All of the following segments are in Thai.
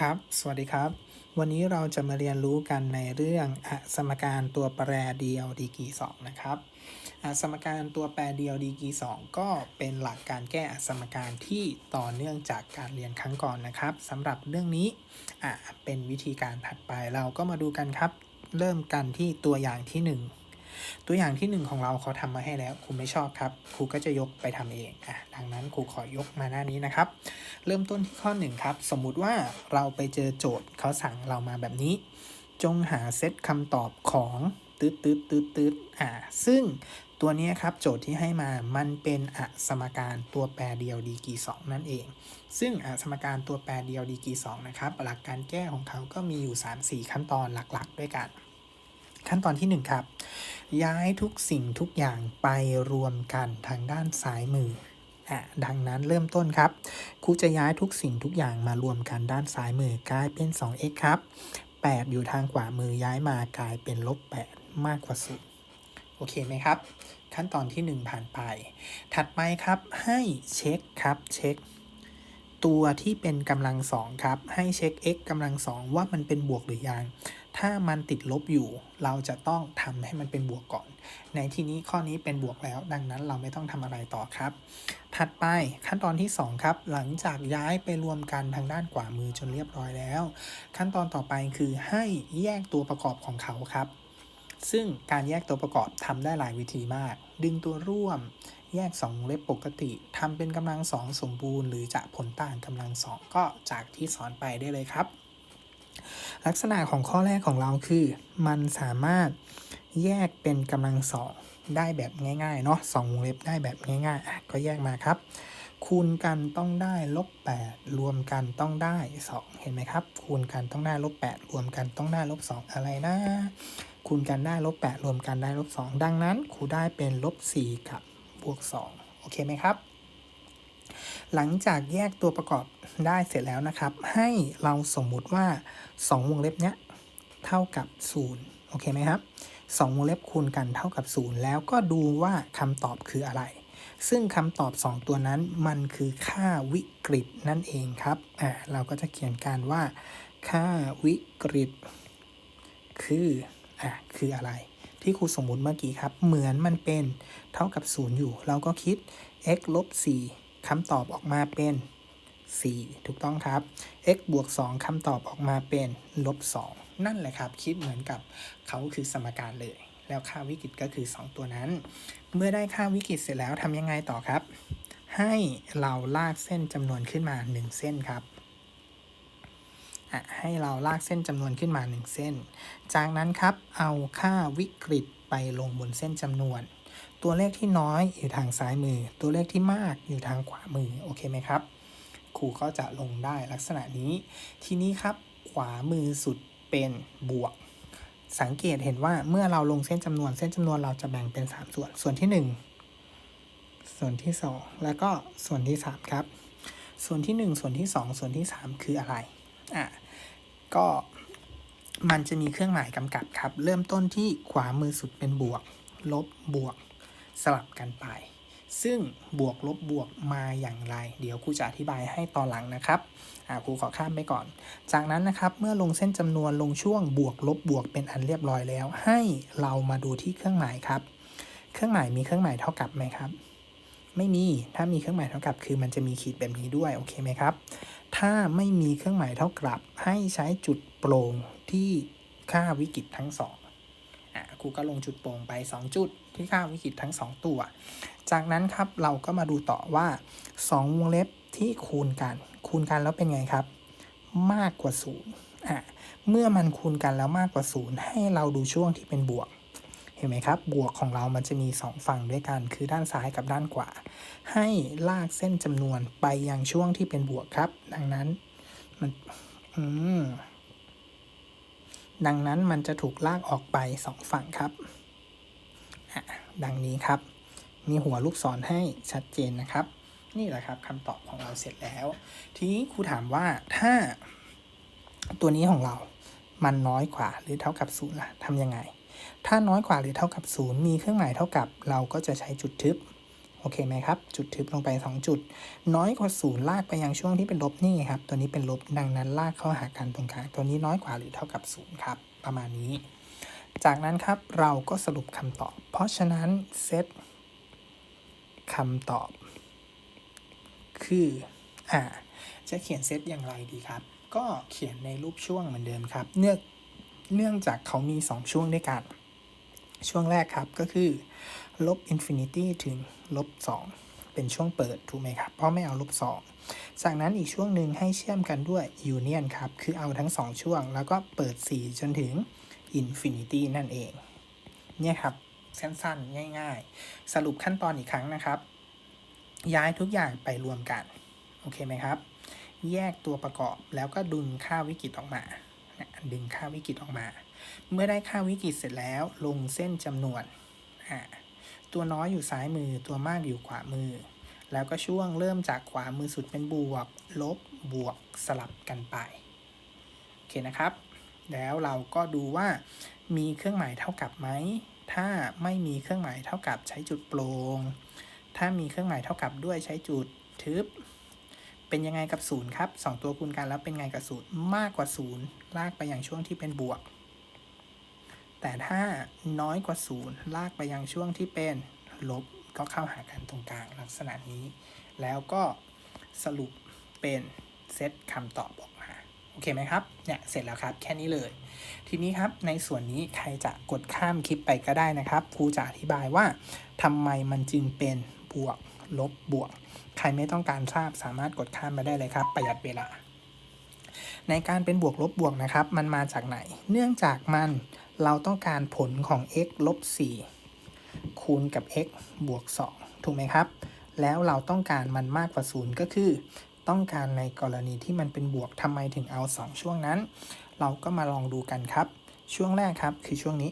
ครับ สวัสดีครับ วันนี้เราจะมาเรียนรู้กันในเรื่องอสมการตัวแปรเดียวดีกรี2นะครับสมการตัวแปรเดียวดีกรี2ก็เป็นหลักการแก้อสมการที่ต่อเนื่องจากการเรียนครั้งก่อนนะครับสำหรับเรื่องนี้เป็นวิธีการถัดไปเราก็มาดูกันครับ เริ่มกันที่ตัวอย่างที่ 1 ตัวอย่างที่ 1 ของเราเขาทำมาให้แล้วครูไม่ชอบครับครูก็จะยกไปทำเองอะดังนั้นครูขอยกมาหน้านี้นะครับ เริ่มต้นที่ข้อ1ครับสมมุติว่าเราไปเจอโจทย์เขาสั่งเรามาแบบนี้ จงหาเซตคำตอบของตืดตืดตืดตืดอ่าซึ่งตัวนี้ครับโจทย์ที่ให้มามันเป็นอสมการตัวแปรเดียวดีกรี2นั่นเอง ซึ่งอสมการตัวแปรเดียวดีกรี2นะครับหลักการแก้ของเขาก็มีอยู่ 3-4 ขั้นตอนหลักๆ ด้วยกัน ขั้นตอนที่ 1 ครับ ย้ายทุกสิ่งทุกอย่างไปรวมกันทางด้านซ้ายมืออะดังนั้นเริ่มต้นครับครูจะย้ายทุกสิ่งทุกอย่างมารวมกันด้านซ้ายมือกลายเป็น 2x ครับ 8 อยู่ทางขวามือย้ายมากลายเป็นลบ 8 มากกว่า0โอเคไหมครับ ขั้นตอนที่ 1 ผ่านไป ถัดไปครับให้เช็คครับเช็ค ตัวที่เป็นกำลังสองครับ ให้เช็ค x กำลังสองว่ามันเป็นบวกหรือยัง ถ้ามันติดลบอยู่ เราจะต้องทำให้มันเป็นบวกก่อน ในที่นี้ข้อนี้เป็นบวกแล้ว ดังนั้นเราไม่ต้องทำอะไรต่อครับ ถัดไปขั้นตอนที่ 2 ครับ หลังจากย้ายไปรวมกันทางด้านขวามือจนเรียบร้อยแล้ว ขั้นตอนต่อไปคือให้แยกตัวประกอบของเขาครับ ซึ่งการแยกตัวประกอบทำได้หลายวิธีมาก ดึงตัวร่วมแยก 2 เล็บปกติทำเป็นกำลังสองสมบูรณ์ หรือจะผลต่างกำลังสองก็จากที่สอนไปได้เลยครับ ลักษณะของข้อแรกของเราคือ มันสามารถแยกเป็นกำลังสองได้แบบง่ายๆเนาะสองวงเล็บได้แบบง่ายๆ ก็แยกมาครับ คูณกันต้องได้ลบ8รวมกันต้องได้ 2 เห็นไหมครับ คูณกันต้องได้ลบ8รวมกันต้องได้ลบ2อะไรนะ คูณกันได้ลบ8รวมกันได้ลบ2ดังนั้นครูได้เป็นลบ4กับบวก 2 โอเคไหมครับ หลังจากแยกตัวประกอบได้เสร็จแล้วนะครับ ให้เราสมมุติว่า 2 วงเล็บเนี้ยเท่ากับ 0 โอเคไหมครับ2วงเล็บคูณกันเท่ากับ 0 แล้วก็ดูว่าคำตอบคืออะไร ซึ่งคำตอบ 2 ตัวนั้นมันคือค่าวิกฤตนั่นเองครับอ่าเราก็จะเขียนการว่า ค่าวิกฤต คืออะคืออะไร ที่ครูสมมุติเมื่อกี้ครับ เหมือนมันเป็นเท่ากับ 0 อยู่ เราก็คิด x ลบ4 คำตอบออกมาเป็น 4 ถูกต้องครับ x บวก 2คำตอบออกมาเป็นลบ 2 นั่นแหละครับคิดเหมือนกับเขาคือสมการเลย แล้วค่าวิกฤตก็คือ 2 ตัวนั้น เมื่อได้ค่าวิกฤตเสร็จแล้วทำยังไงต่อครับ ให้เราลากเส้นจำนวนขึ้นมา 1 เส้นครับให้เราลากเส้นจำนวนขึ้นมา 1 เส้น จากนั้นครับเอาค่าวิกฤต ไปลงบนเส้นจำนวน ตัวเลขที่น้อยอยู่ทางซ้ายมือ ตัวเลขที่มากอยู่ทางขวามือ โอเคไหมครับ ครูก็จะลงได้ลักษณะนี้ ทีนี้ครับ ขวามือสุดเป็นบวก สังเกตเห็นว่าเมื่อเราลงเส้นจำนวน เส้นจำนวนเราจะแบ่งเป็น 3 ส่วน ส่วนที่ 1 ส่วนที่ 2 แล้วก็ส่วนที่ 3 ครับ ส่วนที่ 1 ส่วนที่ 2 ส่วนที่ 3 คืออะไร อะ ก็ มันจะมีเครื่องหมายกำกับครับ เริ่มต้นที่ขวามือสุดเป็นบวก ลบบวกสลับกันไป ซึ่งบวกลบบวกมาอย่างไร เดี๋ยวครูจะอธิบายให้ตอนหลังนะครับอ่าครูขอข้ามไปก่อน จากนั้นนะครับเมื่อลงเส้นจำนวนลงช่วงบวกลบบวกเป็นอันเรียบร้อยแล้ว ให้เรามาดูที่เครื่องหมายครับ เครื่องหมายมีเครื่องหมายเท่ากับไหมครับ ไม่มีถ้ามีเครื่องหมายเท่ากับคือมันจะมีขีดแบบนี้ด้วยโอเคไหมครับ ถ้าไม่มีเครื่องหมายเท่ากับให้ใช้จุดโปร่งที่ค่าวิกฤตทั้งสองอะครูก็ลงจุดโปร่งไป 2 จุดที่ค่าวิกฤตทั้ง 2 ตัว จากนั้นครับเราก็มาดูต่อว่า 2 วงเล็บที่คูณกัน คูณกันแล้วเป็นไงครับ มากกว่า0อะเมื่อมันคูณกันแล้วมากกว่า 0 ให้เราดูช่วงที่เป็นบวก เห็นไหมครับ บวกของเรามันจะมี 2 ฝั่งด้วยกัน คือด้านซ้ายกับด้านขวา ให้ลากเส้นจำนวนไปยังช่วงที่เป็นบวกครับ ดังนั้นมันอืมดังนั้นมันจะถูกลากออกไป 2 ฝั่งครับ ดังนี้ครับ มีหัวลูกศรให้ชัดเจนนะครับ นี่แหละครับคำตอบของเราเสร็จแล้ว ทีนี้ครูถามว่าถ้าตัวนี้ของเรามันน้อยกว่าหรือเท่ากับศูนย์ล่ะทำยังไง ถ้าน้อยกว่าหรือเท่ากับศูนย์มีเครื่องหมายเท่ากับ เราก็จะใช้จุดทึบ โอเคไหมครับ จุดทึบลงไป 2 จุด น้อยกว่าศูนย์ลากไปยังช่วงที่เป็นลบนี่ครับ ตัวนี้เป็นลบ ดังนั้นลากเข้าหากันตรงกลาง ตัวนี้น้อยกว่าหรือเท่ากับศูนย์ครับ ประมาณนี้ จากนั้นครับเราก็สรุปคำตอบ เพราะฉะนั้นเซตคำตอบ คืออ่าจะเขียนเซตอย่างไรดีครับ ก็เขียนในรูปช่วงเหมือนเดิมครับเนื่อ เนื่องจากเขามี 2 ช่วงด้วยกัน ช่วงแรกครับก็คือ ลบอินฟินิตี้ถึงลบ2เป็นช่วงเปิด ถูกไหมครับ เพราะไม่เอาลบ2จากนั้นอีกช่วงหนึ่งให้เชื่อมกันด้วยยูเนียนครับ คือเอาทั้ง 2 ช่วง แล้วก็เปิด 4 จนถึงอินฟินิตี้นั่นเอง เนี่ยครับ สั้นๆ ง่าย ๆ สรุปขั้นตอนอีกครั้งนะครับ ย้ายทุกอย่างไปรวมกัน โอเคไหมครับ แยกตัวประกอบแล้วก็ดึงค่าวิกฤตออกมา ดึงค่าวิกฤตออกมา เมื่อได้ค่าวิกฤตเสร็จแล้วลงเส้นจำนวนตัวน้อยอยู่ซ้ายมือตัวมากอยู่ขวามือ แล้วก็ช่วงเริ่มจากขวามือสุดเป็นบวก ลบบวกสลับกันไปโอเคนะครับ แล้วเราก็ดูว่ามีเครื่องหมายเท่ากับไหมถ้าไม่มีเครื่องหมายเท่ากับใช้จุดโปร่งถ้ามีเครื่องหมายเท่ากับด้วยใช้จุดทึบ เป็นยังไงกับศูนย์ครับสองตัวคูณกันแล้วเป็นไงกับศูนย์มากกว่าศูนย์ลากไปย่างช่วงที่เป็นบวก แต่ถ้าน้อยกว่าศูนย์ลากไปยังช่วงที่เป็นลบก็เข้าหากันตรงกลางลักษณะนี้ แล้วก็สรุปเป็นเซตคำตอบออกมาโอเคไหมครับเนี่ยเสร็จแล้วครับแค่นี้เลย ทีนี้ครับในส่วนนี้ใครจะกดข้ามคลิปไปก็ได้นะครับครูจะอธิบายว่าทำไมมันจึงเป็นบวกลบบวก ใครไม่ต้องการทราบสามารถกดข้ามมาได้เลยครับ ประหยัดเวลา ในการเป็นบวกลบบวกนะครับ มันมาจากไหน เนื่องจากมันเราต้องการผลของ x ลบ4คูณกับ x บวก 2 ถูกไหมครับ แล้วเราต้องการมันมากกว่า 0 ก็คือ ต้องการในกรณีที่มันเป็นบวกทำไมถึงเอา 2 ช่วงนั้น เราก็มาลองดูกันครับ ช่วงแรกครับคือช่วงนี้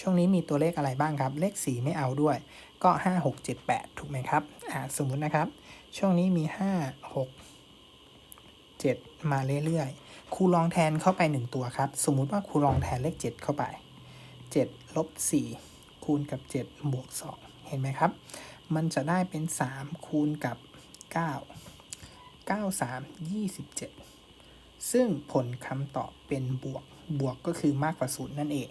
ช่วงนี้มีตัวเลขอะไรบ้างครับ เลข 4 ไม่เอาด้วย ก็ 5 6 7 8 ถูกไหมครับ อ่าสมมตินะครับ ช่วงนี้มี 5 6 7 มาเรื่อยๆครูลองแทนเข้าไป 1 ตัวครับ สมมุติว่าครูลองแทนเลข 7 เข้าไป 7ลบ4คูณกับ 7 บวก 2 เห็นไหมครับ มันจะได้เป็น 3 คูณกับ 9 9 3 27 ซึ่งผลคำตอบเป็นบวก บวกก็คือมากกว่า0นั่นเอง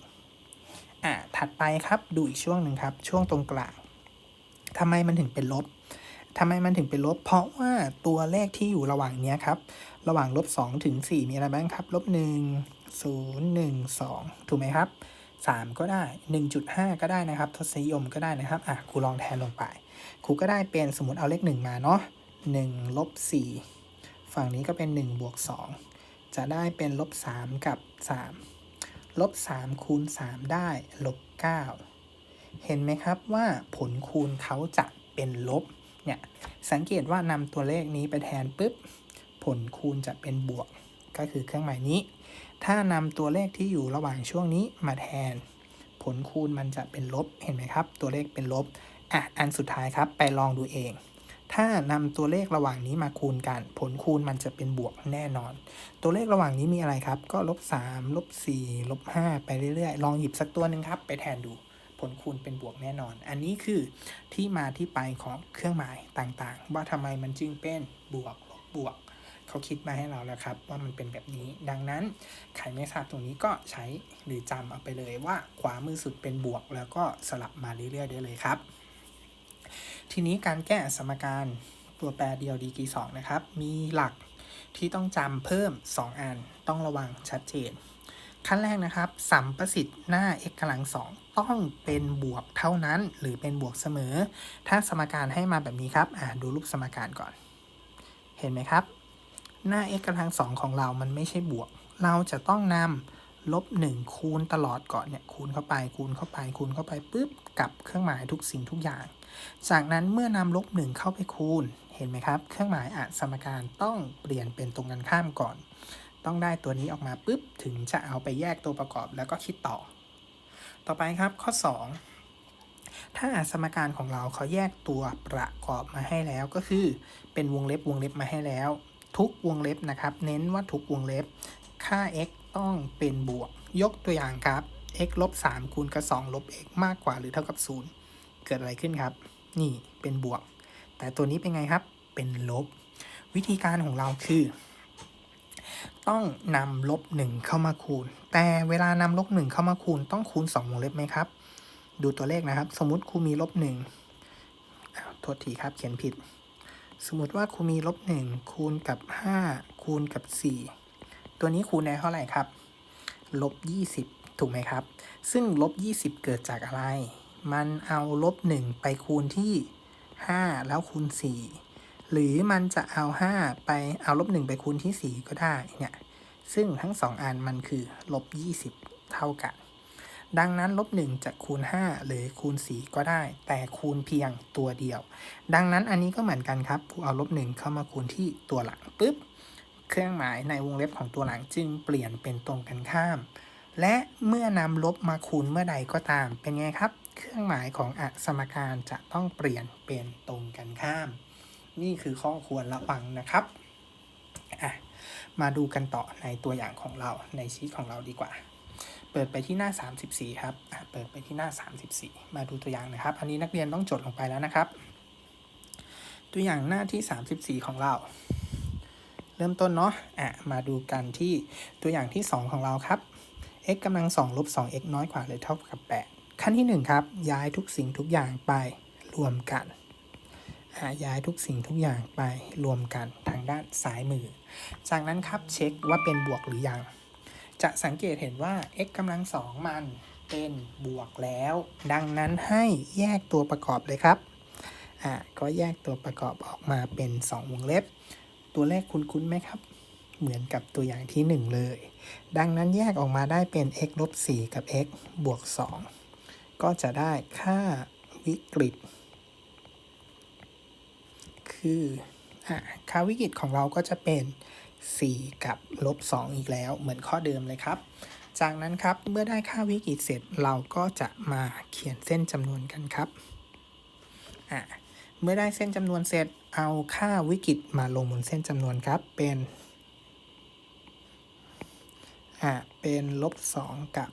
อ่าถัดไปครับดูอีกช่วงหนึ่งครับ ช่วงตรงกลางทำไมมันถึงเป็นลบ ทำไมมันถึงเป็นลบ เพราะว่าตัวเลขที่อยู่ระหว่างเนี้ยครับ ระหว่างลบ2ถึง4มีอะไรบ้างครับ ลบ 1 0 1 2 ถูกไหมครับ 3 ก็ได้ 1.5 ก็ได้นะครับ ทศนิยมก็ได้นะครับ อะครูลองแทนลงไป ครูก็ได้เป็นสมมติเอาเลข 1 มาเนาะ1ลบ4ฝั่งนี้ก็เป็น1บวก2จะได้เป็นลบ 3 กับ 3 ลบ 3 คูณ 3 ได้ ลบ 9 เห็นไหมครับว่าผลคูณเขาจะเป็นลบ เนี่ยสังเกตว่านำตัวเลขนี้ไปแทนปุ๊บผลคูณจะเป็นบวกก็คือเครื่องหมายนี้ ถ้านำตัวเลขที่อยู่ระหว่างช่วงนี้มาแทน ผลคูณมันจะเป็นลบเห็นไหมครับ ตัวเลขเป็นลบอะอันสุดท้ายครับไปลองดูเอง ถ้านำตัวเลขระหว่างนี้มาคูณกัน ผลคูณมันจะเป็นบวกแน่นอน ตัวเลขระหว่างนี้มีอะไรครับ ก็ลบ3ลบ4ลบ5ไปเรื่อยๆ ลองหยิบสักตัวหนึ่งครับ ไปแทนดู ลคูณเป็นบวกแน่นอน อันนี้คือที่มาที่ไปของเครื่องหมายต่างๆ ว่าทำไมมันจึงเป็นบวกลบบวก เขาคิดมาให้เราแล้วครับ ว่ามันเป็นแบบนี้ ดังนั้นใครไม่ทราบตรงนี้ก็ใช้หรือจำเอาไปเลยว่าขวามือสุดเป็นบวก แล้วก็สลับมาเรื่อยๆได้เลยครับ ทีนี้การแก้สมการตัวแปรเดียวดีกีสองนะครับ มีหลักที่ต้องจำเพิ่ม 2 อันต้องระวังชัดเจน ขั้นแรกนะครับ สัมประสิทธิ์หน้า x กำลังสองต้องเป็นบวกเท่านั้น หรือเป็นบวกเสมอ ถ้าสมการให้มาแบบนี้ครับอ่าดูรูปสมการก่อน เห็นไหมครับ หน้า x กำลังสองของเรามันไม่ใช่บวก เราจะต้องนำลบ1คูณตลอดก่อนเนี่ยคูณเข้าไปคูณเข้าไปคูณเข้าไปปุ๊บกับเครื่องหมายทุกสิ่งทุกอย่าง จากนั้นเมื่อนำลบ1เข้าไปคูณเห็นไหมครับ เครื่องหมายอะสมการต้องเปลี่ยนเป็นตรงกันข้ามก่อน ต้องได้ตัวนี้ออกมาปุ๊บถึงจะเอาไปแยกตัวประกอบแล้วก็คิดต่อ ต่อไปครับข้อ 2 ถ้าสมการของเราเขาแยกตัวประกอบมาให้แล้วก็คือ เป็นวงเล็บวงเล็บมาให้แล้ว ทุกวงเล็บนะครับ เน้นว่าทุกวงเล็บ ค่า x ต้องเป็นบวก ยกตัวอย่างครับ x ลบ3คูณกับ2ลบ x มากกว่าหรือเท่ากับ 0 เกิดอะไรขึ้นครับ นี่เป็นบวก แต่ตัวนี้เป็นไงครับ เป็นลบ วิธีการของเราคือ ต้องนำลบหนึ่งเข้ามาคูณ แต่เวลานำลบหนึ่งเข้ามาคูณ ต้องคูณ2วงเล็บไหมครับ ดูตัวเลขนะครับ สมมติครูมีลบหนึ่งโทษทีครับ เขียนผิด สมมติว่าครูมีลบหนึ่งคูณกับ 5 คูณกับ 4 ตัวนี้คูณได้เท่าไหร่ครับลบ20 ถูกไหมครับ ซึ่งลบ20 เกิดจากอะไร มันเอาลบ1ไปคูณที่ 5 แล้วคูณ 4 หรือมันจะเอา 5 ไปเอาลบ1ไปคูณที่ 4 ก็ได้เนี่ยซึ่งทั้ง 2อันมันคือลบ20 เท่ากัน ดังนั้นลบ1จะคูณ 5 หรือคูณ 4 ก็ได้ แต่คูณเพียงตัวเดียว ดังนั้นอันนี้ก็เหมือนกันครับครูเอาลบ1เข้ามาคูณที่ตัวหลังปุ๊บเครื่องหมายในวงเล็บของตัวหลังจึงเปลี่ยนเป็นตรงกันข้าม และเมื่อนำลบมาคูณเมื่อใดก็ตามเป็นไงครับ เครื่องหมายของอสมการจะต้องเปลี่ยนเป็นตรงกันข้าม นี่คือข้อควรระวังนะครับอะมาดูกันต่อในตัวอย่างของเราในชีตของเราดีกว่า เปิดไปที่หน้า 34 ครับอะเปิดไปที่หน้า 34 มาดูตัวอย่างนะครับ อันนี้นักเรียนต้องจดลงไปแล้วนะครับ ตัวอย่างหน้าที่ 34 ของเรา เริ่มต้นเนาะอะมาดูกันที่ตัวอย่างที่ 2 ของเราครับ x กำลัง2ลบ 2x น้อยกว่าหรือเท่ากับ 8 ขั้นที่ 1 ครับ ย้ายทุกสิ่งทุกอย่างไปรวมกัน ย้ายทุกสิ่งทุกอย่างไปรวมกันทางด้านซ้ายมือ จากนั้นครับเช็คว่าเป็นบวกหรือยัง จะสังเกตเห็นว่า x กำลัง2มันเป็นบวกแล้ว ดังนั้นให้แยกตัวประกอบเลยครับอะก็แยกตัวประกอบออกมาเป็น 2 วงเล็บ ตัวเลขคุ้นๆไหมครับ เหมือนกับตัวอย่างที่ 1 เลย ดังนั้นแยกออกมาได้เป็น x ลบ4กับ x บวก 2 ก็จะได้ค่าวิกฤต คืออะค่าวิกฤตของเราก็จะเป็น 4 กับลบ2อีกแล้ว เหมือนข้อเดิมเลยครับ จากนั้นครับเมื่อได้ค่าวิกฤตเสร็จเราก็จะมาเขียนเส้นจำนวนกันครับอะเมื่อได้เส้นจำนวนเสร็จเอาค่าวิกฤตมาลงบนเส้นจำนวนครับเป็นอ่าเป็นลบ2กับ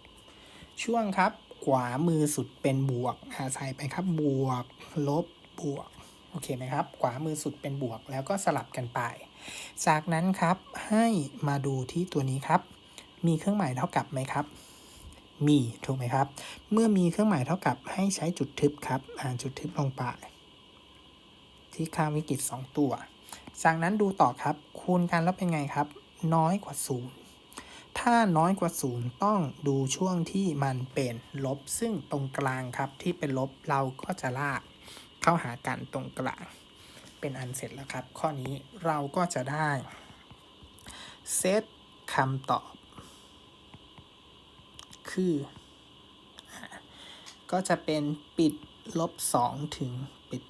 4 ช่วงครับขวามือสุดเป็นบวกอาใส่ไปครับบวก ลบบวก โอเคไหมครับ ขวามือสุดเป็นบวกแล้วก็สลับกันไป จากนั้นครับให้มาดูที่ตัวนี้ครับ มีเครื่องหมายเท่ากับไหมครับ มีถูกไหมครับ เมื่อมีเครื่องหมายเท่ากับให้ใช้จุดทึบครับอ่านจุดทึบลงไป ที่ค่าวิกฤต 2 ตัว จากนั้นดูต่อครับ คูณกันแล้วเป็นไงครับ น้อยกว่า0ถ้าน้อยกว่า 0 ต้องดูช่วงที่มันเป็นลบ ซึ่งตรงกลางครับที่เป็นลบเราก็จะลาก เข้าหากันตรงกลางเป็นอันเสร็จแล้วครับ ข้อนี้เราก็จะได้เซตคำตอบ คือ ก็จะเป็นปิดลบ 2 ถึงปิด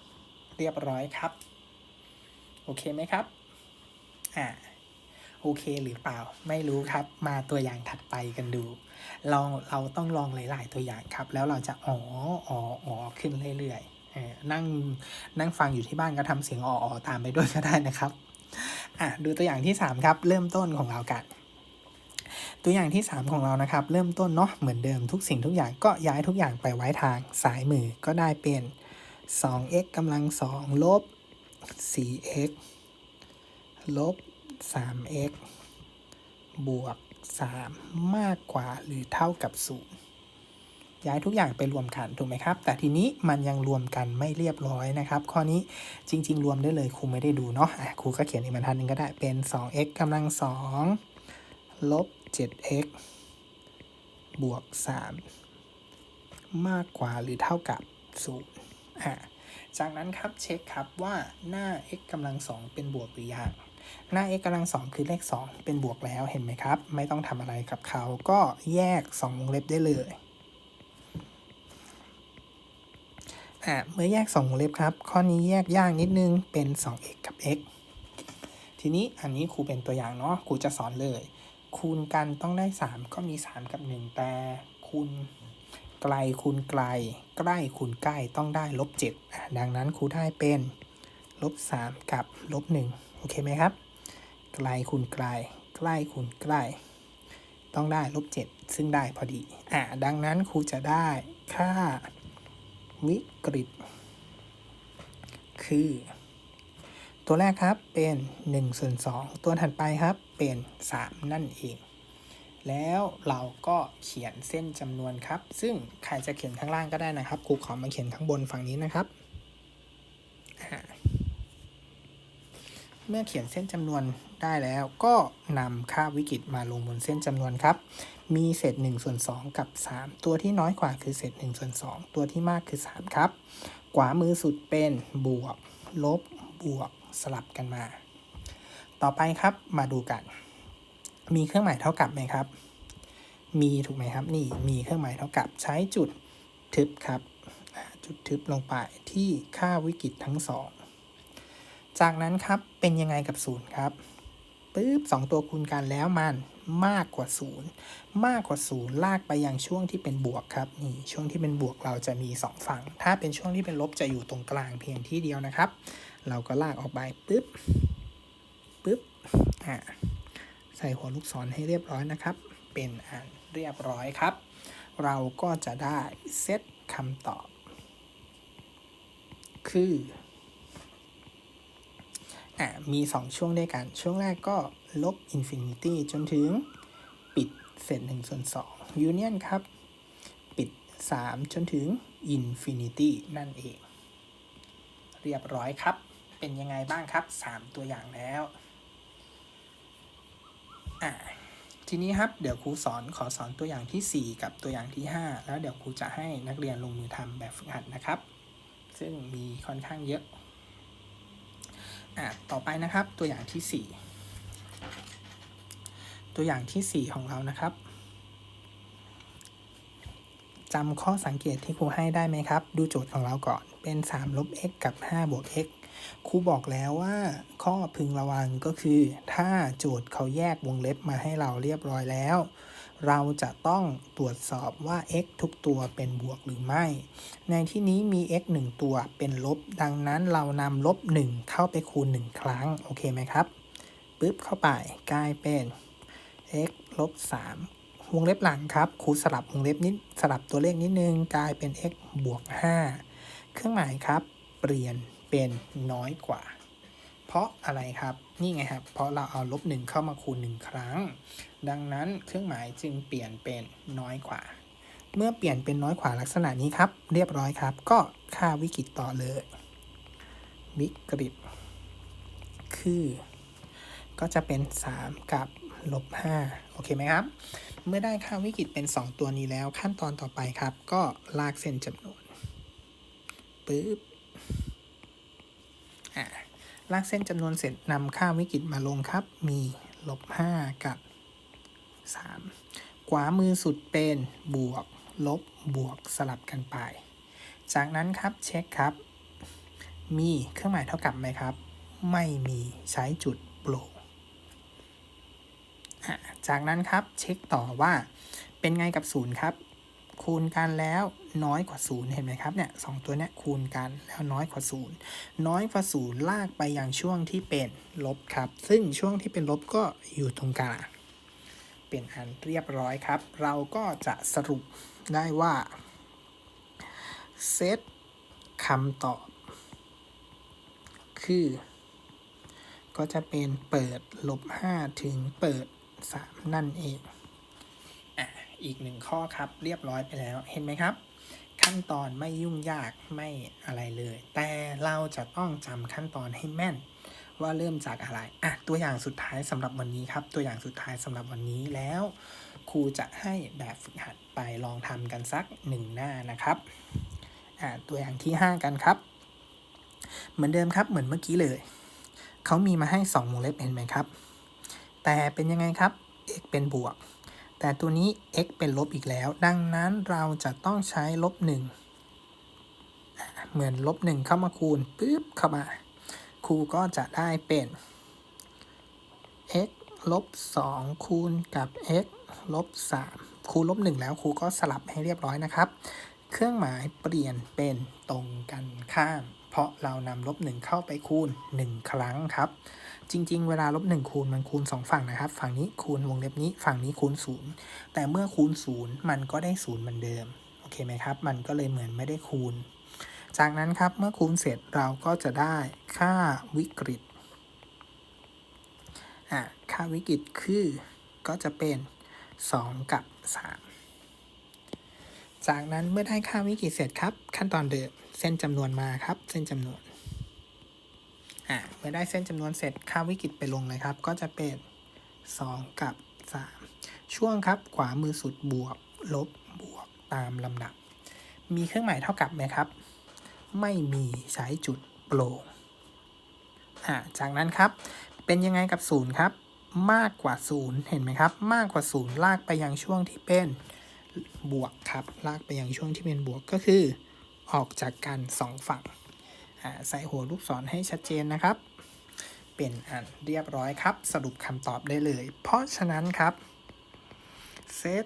4 เรียบร้อยครับ โอเคไหมครับ อ่าโอเคหรือเปล่าไม่รู้ครับมาตัวอย่างถัดไปกันดู ลองเราต้องลองหลาย ๆ ตัวอย่างครับ แล้วเราจะอ๋ออ๋ออ๋อขึ้นเรื่อย ๆ นั่งนั่งฟังอยู่ที่บ้านก็ทำเสียงอ๋ออ๋อตามไปด้วยก็ได้นะครับอะดูตัวอย่างที่ 3 ครับ เริ่มต้นของเรากัน ตัวอย่างที่ 3 ของเรานะครับ เริ่มต้นเนาะเหมือนเดิมทุกสิ่งทุกอย่างก็ย้ายทุกอย่างไปไว้ทางซ้ายมือก็ได้เป็น 2x กำลัง 2 ลบ 4x ลบ 3x บวก 3 มากกว่าหรือเท่ากับ 0 ย้ายทุกอย่างไปรวมกันถูกไหมครับ แต่ทีนี้มันยังรวมกันไม่เรียบร้อยนะครับ ข้อนี้จริง ๆ รวมได้เลยครูไม่ได้ดูเนาะะครูก็เขียนอีกบรรทัดหนึงก็ได้เป็น 2x กำลัง2ลบ 7x บวก 3 มากกว่าหรือเท่ากับ0อะจากนั้นครับเช็คครับว่าหน้า x กำลัง2เป็นบวกหรือยังหน้า x กำลัง2คือเลข 2 เป็นบวกแล้วเห็นไหมครับ ไม่ต้องทำอะไรกับเขาก็แยก 2 วงเล็บได้เลย อะเมื่อแยก 2 วงเล็บครับ ข้อนี้แยกยากนิดนึงเป็น 2x กับ x ทีนี้อันนี้ครูเป็นตัวอย่างเนาะครูจะสอนเลย คูณกันต้องได้ 3 ก็มี 3 กับ 1 แต่คูณไกลคูณไกล ใกล้คูณใกล้ต้องได้ลบ7อะดังนั้นครูได้เป็นลบ3กับลบ1โอเคไหมครับ ไกลคูณไกล ใกล้คูณใกล้ ต้องได้ลบ7ซึ่งได้พอดีอะดังนั้นครูจะได้ค่า วิกฤต คือ ตัวแรกครับเป็น1ส่วน2ตัวถัดไปครับเป็น 3 นั่นเอง แล้วเราก็เขียนเส้นจำนวนครับ ซึ่งใครจะเขียนข้างล่างก็ได้นะครับครูขอมาเขียนข้างบนฝั่งนี้นะครับอ่า เมื่อเขียนเส้นจำนวนได้แล้วก็นำค่าวิกฤตมาลงบนเส้นจำนวนครับ มีเศษ1ส่วน2กับ 3 ตัวที่น้อยกว่าคือเศษ1ส่วน2ตัวที่มากคือ 3 ครับขวามือสุดเป็นบวก ลบ บวก สลับกันมา ต่อไปครับมาดูกัน มีเครื่องหมายเท่ากับไหมครับ มีถูกไหมครับ นี่มีเครื่องหมายเท่ากับใช้จุดทึบครับ จุดทึบลงไปที่ค่าวิกฤตทั้งสอง จากนั้นครับเป็นยังไงกับศูนย์ครับปึ๊บสองตัวคูณกันแล้วมันมากกว่าศูนย์มากกว่าศูนย์ลากไปยังช่วงที่เป็นบวกครับนี่ช่วงที่เป็นบวกเราจะมีสองฝั่ง ถ้าเป็นช่วงที่เป็นลบจะอยู่ตรงกลางเพียงที่เดียวนะครับ เราก็ลากออกไปปึ๊บปึ๊บอ่าใส่หัวลูกศรให้เรียบร้อยนะครับ เป็นอันเรียบร้อยครับ เราก็จะได้เซตคำตอบ คือ อะมี 2 ช่วงด้วยกัน ช่วงแรกก็ลบอินฟินิตี้จนถึงปิดเศษ1ส่วน2ยูเนียนครับ ปิด 3 จนถึงอินฟินิตี้นั่นเอง เรียบร้อยครับ เป็นยังไงบ้างครับ 3 ตัวอย่างแล้วอ่าทีนี้ครับเดี๋ยวครูสอนขอสอนตัวอย่างที่ 4 กับตัวอย่างที่ 5 แล้วเดี๋ยวครูจะให้นักเรียนลงมือทำแบบฝึกหัดนะครับ ซึ่งมีค่อนข้างเยอะ อะต่อไปนะครับตัวอย่างที่ 4 ตัวอย่างทีสี่ 4 ของเรานะครับจำข้อสังเกตที่ครูให้ได้ไหมครับ ดูโจทย์ของเราก่อนเป็น3ลบ x กับ5บวก x ครูบอกแล้วว่า ข้อพึงระวังก็คือ ถ้าโจทย์เขาแยกวงเล็บมาให้เราเรียบร้อยแล้ว เราจะต้องตรวจสอบว่า x ทุกตัวเป็นบวกหรือไม่ ในที่นี้มี x 1 ตัวเป็นลบ ดังนั้นเรานำลบ 1 เข้าไปคูณ 1 ครั้ง โอเคไหมครับปึ๊บเข้าไปกลายเป็น x ลบ3วงเล็บหลังครับครูสลับวงเล็บนิดสลับตัวเลขนิดนึง กลายเป็น x บวก 5 เครื่องหมายครับ เปลี่ยนเป็นน้อยกว่า เพราะอะไรครับ นี่ไงครับ เพราะเราเอาลบหนึ่งเข้ามาคูณหนึ่งครั้ง ดังนั้นเครื่องหมายจึงเปลี่ยนเป็นน้อยกว่า เมื่อเปลี่ยนเป็นน้อยกว่าลักษณะนี้ครับ เรียบร้อยครับ ก็ค่าวิกฤตต่อเลย วิกฤต คือ ก็จะเป็น 3 กับลบ5โอเคไหมครับ เมื่อได้ค่าวิกฤตเป็น 2 ตัวนี้แล้ว ขั้นตอนต่อไปครับ ก็ลากเส้นจำนวนปึ๊บอะ ลากเส้นจำนวนเสร็จนำค่าวิกฤตมาลงครับ มีลบ 5 กับ 3 ขวามือสุดเป็นบวก ลบ บวกสลับกันไป จากนั้นครับเช็คครับ มีเครื่องหมายเท่ากับไหมครับ ไม่มีใช้จุดโปร่งจากนั้นครับเช็คต่อว่าเป็นไงกับศูนย์ครับ คูณกันแล้ว น้อยกว่าศูนย์เห็นไหมครับเนี่ยสองตัวเนี้ยคูณกันแล้วน้อยกว่าศูนย์น้อยกว่าศูนย์ลากไปยังช่วงที่เป็นลบครับ ซึ่งช่วงที่เป็นลบก็อยู่ตรงกลางเป็นอันเรียบร้อยครับ เราก็จะสรุปได้ว่าเซตคำตอบ คือ ก็จะเป็นเปิดลบ 5 ถึงเปิด 3 นั่นเองอะอีกหนึ่งข้อครับเรียบร้อยไปแล้วเห็นไหมครับ ขั้นตอนไม่ยุ่งยากไม่อะไรเลย แต่เราจะต้องจำขั้นตอนให้แม่น ว่าเริ่มจากอะไรอะตัวอย่างสุดท้ายสำหรับวันนี้ครับ ตัวอย่างสุดท้ายสำหรับวันนี้แล้ว ครูจะให้แบบฝึกหัดไปลองทำกันสักหนึ่งหน้านะครับอะตัวอย่างที่ 5 กันครับ เหมือนเดิมครับเหมือนเมื่อกี้เลย เขามีมาให้2วงเล็บเห็นไหมครับ แต่เป็นยังไงครับ x เป็นบวก แต่ตัวนี้ x เป็นลบอีกแล้ว ดังนั้นเราจะต้องใช้ลบ1อะเหมือนลบ1เข้ามาคูณปึ๊บเข้ามา ครูก็จะได้เป็น x ลบ2คูณกับ x ลบ3ครูลบ1แล้วครูก็สลับให้เรียบร้อยนะครับ เครื่องหมายเปลี่ยนเป็นตรงกันข้าม เพราะเรานำลบ1เข้าไปคูณ 1 ครั้งครับ จริง ๆ เวลาลบ1คูณมันคูณ 2 ฝั่งนะครับ ฝั่งนี้คูณวงเล็บนี้ ฝั่งนี้คูณ 0 แต่เมื่อคูณ 0 มันก็ได้ 0 เหมือนเดิม โอเคไหมครับ มันก็เลยเหมือนไม่ได้คูณ จากนั้นครับ เมื่อคูณเสร็จเราก็จะได้ค่าวิกฤต อะ ค่าวิกฤตคือก็จะเป็น 2 กับ 3 จากนั้นเมื่อได้ค่าวิกฤตเสร็จครับ ขั้นตอนเดิม เส้นจำนวนมาครับ เส้นจำนวน อะเมื่อได้เส้นจำนวนเสร็จค่าวิกฤตไปลงเลยครับ ก็จะเป็น 2 กับ 3 ช่วงครับ ขวามือสุดบวก ลบบวกตามลำดับ มีเครื่องหมายเท่ากับไหมครับ ไม่มีใช้จุดโปร่งอะจากนั้นครับ เป็นยังไงกับศูนย์ครับ มากกว่าศูนย์เห็นไหมครับ มากกว่าศูนย์ลากไปยังช่วงที่เป็นบวกครับ ลากไปยังช่วงที่เป็นบวกก็คือ ออกจากกันสองฝั่ง ใส่หัวลูกศรให้ชัดเจนนะครับ เป็นอันเรียบร้อยครับ สรุปคำตอบได้เลย เพราะฉะนั้นครับเซต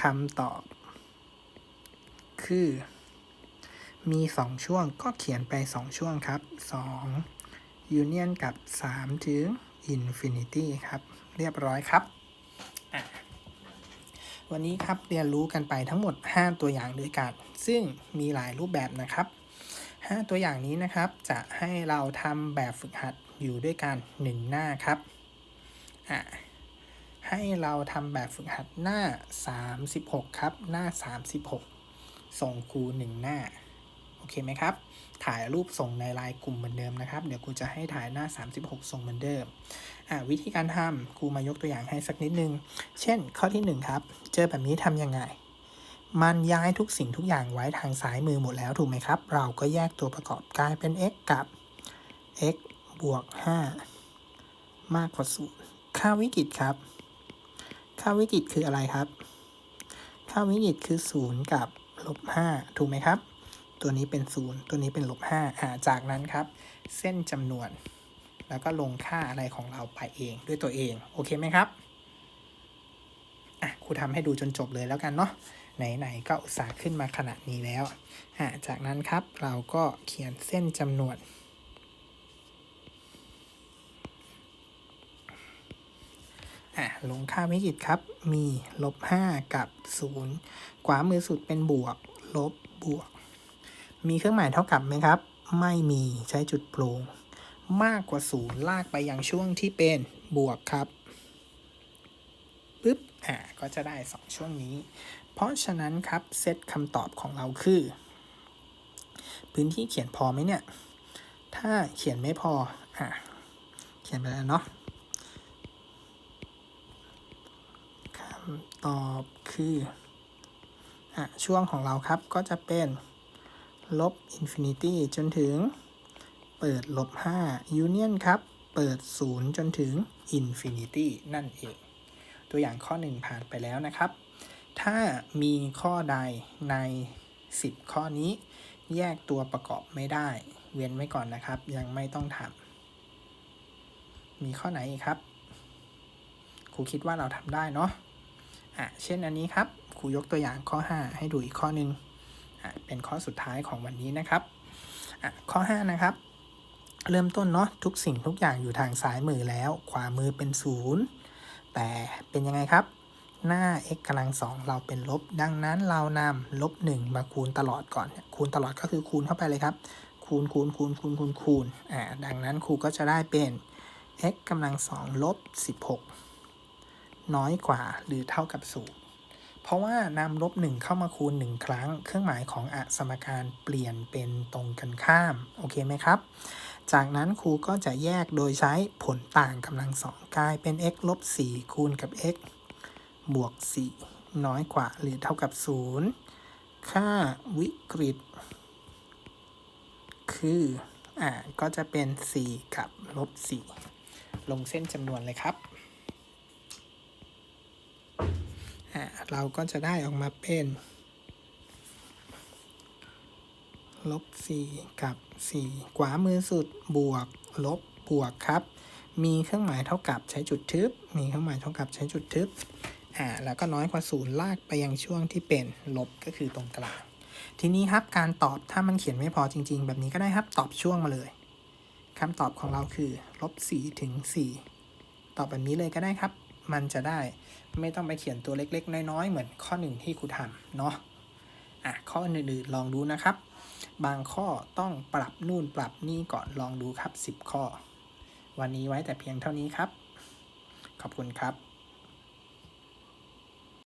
คำตอบ คือ มี 2 ช่วงก็เขียนไป 2 ช่วงครับ 2 union กับ 3 ถึง infinity ครับ เรียบร้อยครับ วันนี้ครับเรียนรู้กันไปทั้งหมด 5 ตัวอย่างด้วยกัน ซึ่งมีหลายรูปแบบนะครับ 5 ตัวอย่างนี้นะครับ จะให้เราทำแบบฝึกหัดอยู่ด้วยกัน 1 หน้าครับอะให้เราทำแบบฝึกหัดหน้า 36 ครับ หน้า 36 ส่งครู1 หน้า โอเคไหมครับ ถ่ายรูปส่งในไลน์กลุ่มเหมือนเดิมนะครับ เดี๋ยวครูจะให้ถ่ายหน้า 36 ส่งเหมือนเดิมอ่าวิธีการทำครูมายกตัวอย่างให้สักนิดนึง เช่นข้อที่ 1 ครับ เจอแบบนี้ทำยังไง มันย้ายทุกสิ่งทุกอย่างไว้ทางซ้ายมือหมดแล้วถูกไหมครับ เราก็แยกตัวประกอบกลายเป็น x กับ x บวก 5 มากกว่า0ค่าวิกฤตครับ ค่าวิกฤตคืออะไรครับ ค่าวิกฤตคือ 0 กับลบ5ถูกไหมครับ ตัวนี้เป็น 0 ตัวนี้เป็นลบ5อ่าจากนั้นครับ เส้นจำนวน แล้วก็ลงค่าอะไรของเราไปเองด้วยตัวเอง โอเคไหมครับอะครูทำให้ดูจนจบเลยแล้วกันเนาะ ไหนๆก็อุตสาห์ขึ้นมาขนาดนี้แล้วอะจากนั้นครับเราก็เขียนเส้นจำนวนอะลงค่าวิกฤตครับ มีลบ5กับ 0 ขวามือสุดเป็นบวก ลบบวก มีเครื่องหมายเท่ากับไหมครับ ไม่มีใช้จุดโปร่งมากกว่า 0 ลากไปยังช่วงที่เป็นบวกครับปึ๊บ อ่า ก็จะได้ 2 ช่วงนี้ ราะฉะนั้นครับเซตคำตอบของเราคือ พื้นที่เขียนพอไหมเนี่ย ถ้าเขียนไม่พออะเขียนไปแล้วเนาะคำตอบคืออะช่วงของเราครับก็จะเป็นลบอินฟินิตี้จนถึง เปิดลบ5 union ครับ เปิด 0 จนถึง infinity นั่นเอง ตัวอย่างข้อ 1 ผ่านไปแล้วนะครับ ถ้ามีข้อใดใน 10 ข้อนี้ แยกตัวประกอบไม่ได้ เว้นไว้ก่อนนะครับ ยังไม่ต้องทำมีข้อไหนครับครูคิดว่าเราทำได้เนาะอะเช่นอันนี้ครับครูยกตัวอย่างข้อ 5 ให้ดูอีกข้อหนึ่งอะเป็นข้อสุดท้ายของวันนี้นะครับอะข้อ 5 นะครับ เริ่มต้นเนาะทุกสิ่งทุกอย่างอยู่ทางซ้ายมือแล้ว ขวามือเป็น0แต่เป็นยังไงครับ หน้า x กำลังสองเราเป็นลบ ดังนั้นเรานำลบ1มาคูณตลอดก่อน คูณตลอดก็คือคูณเข้าไปเลยครับ คูณคูณคูณคูณคูณคูณอ่าดังนั้นครูก็จะได้เป็น x กำลังสองลบ16น้อยกว่าหรือเท่ากับ0เพราะว่านำลบ1เข้ามาคูณ1ครั้ง เครื่องหมายของอสมการเปลี่ยนเป็นตรงกันข้าม โอเคไหมครับ จากนั้นครูก็จะแยกโดยใช้ผลต่างกำลังสองกลายเป็น x ลบ4คูณกับ x บวก 4 น้อยกว่าหรือเท่ากับ 0 ค่าวิกฤต คือ อ่า ก็จะเป็น 4 กับลบ 4 ลงเส้นจำนวนเลยครับ อ่า เราก็จะได้ออกมาเป็นลบ 4 กับ 4 ขวามือสุดบวก ลบ บวกครับ มีเครื่องหมายเท่ากับใช้จุดทึบ มีเครื่องหมายเท่ากับใช้จุดทึบ อ่าแล้วก็น้อยกว่าศูนย์ลากไปยังช่วงที่เป็นลบก็คือตรงกลาง ทีนี้ครับการตอบถ้ามันเขียนไม่พอจริง ๆ แบบนี้ก็ได้ครับตอบช่วงมาเลยคำตอบของเราคือลบ4ถึง4ตอบแบบนี้เลยก็ได้ครับ มันจะได้ไม่ต้องไปเขียนตัวเล็กๆ น้อยๆ เหมือนข้อหนึ่งที่ครูทำเนาะอะข้ออื่นๆลองดูนะครับ บางข้อต้องปรับนู่นปรับนี่ก่อนลองดูครับ 10 ข้อ วันนี้ไว้แต่เพียงเท่านี้ครับ ขอบคุณครับ